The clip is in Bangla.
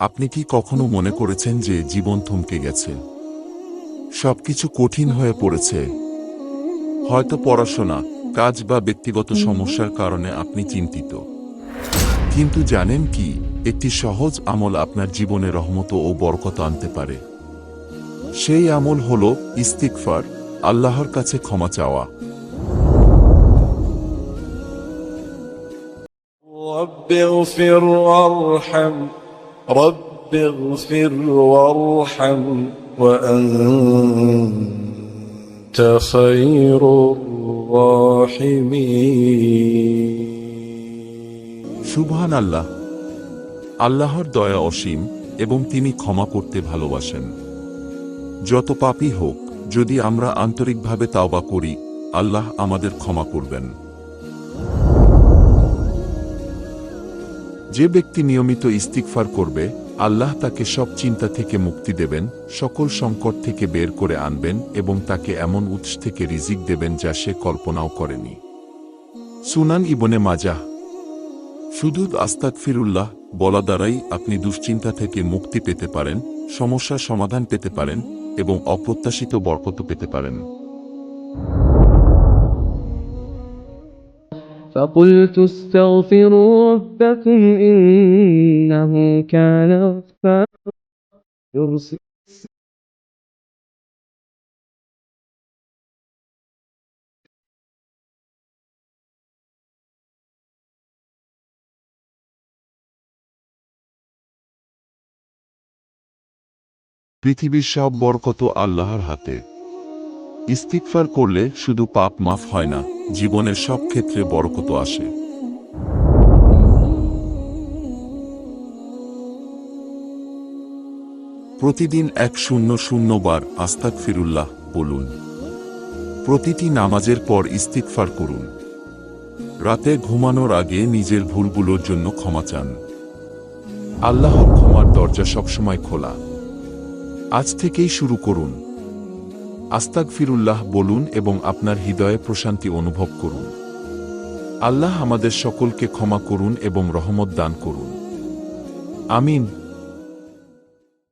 আপনি কি কখনো মনে করেছেন যে জীবন থমকে গেছে সবকিছু কঠিন হয়ে পড়েছে হয়তো পড়াশোনা কাজ বা ব্যক্তিগত সমস্যার কারণে আপনি চিন্তিত কিন্তু জানেন কি একটি সহজ আমল আপনার জীবনে রহমত ও বরকত আনতে পারে সেই আমল হল ইস্তিকফার আল্লাহর কাছে ক্ষমা চাওয়া رب اغفر وارحم رب اغفر وارحم وأنت خير الراحمين সুবহান আল্লাহ আল্লাহর দয়া অসীম এবং তিনি ক্ষমা করতে ভালোবাসেন যত পাপই হোক যদি আমরা আন্তরিকভাবে তাওবা করি আল্লাহ আমাদের ক্ষমা করবেন যে ব্যক্তি নিয়মিত ইস্তিকফার করবে, আল্লাহ তাকে সব চিন্তা থেকে মুক্তি দেবেন, সকল সংকট থেকে বের করে আনবেন এবং তাকে এমন উৎস থেকে রিজিক দেবেন যা সে কল্পনাও করেনি। সুনান ইবনে মাজাহ। শুধু আস্তাক ফিরুল্লাহ বলা দ্বারাই আপনি দুশ্চিন্তা থেকে মুক্তি পেতে পারেন, সমস্যার সমাধান পেতে পারেন এবং অপ্রত্যাশিত বরকত পেতে পারেন। فقلت استغفروا ربكم إنه كان غفارا يرسل পৃথিবীর সব বরকত আল্লাহর হাতে ইস্তিকফার করলে শুধু পাপ মাফ হয় না, জীবনের সব ক্ষেত্রে বরকত আসে। প্রতিদিন এক শূন্য শূন্য বার আস্তাক ফিরুল্লাহ বলুন। প্রতিটি নামাজের পর ইস্তিকফার করুন। রাতে ঘুমানোর আগে নিজের ভুলগুলোর জন্য ক্ষমা চান। আল্লাহর ক্ষমার দরজা সবসময় খোলা। আজ থেকেই শুরু করুন। আস্তাক ফিরুল্লাহ বলুন এবং আপনার হৃদয়ে প্রশান্তি অনুভব করুন। আল্লাহ আমাদের সকলকে ক্ষমা করুন এবং রহমত দান করুন। আমিন।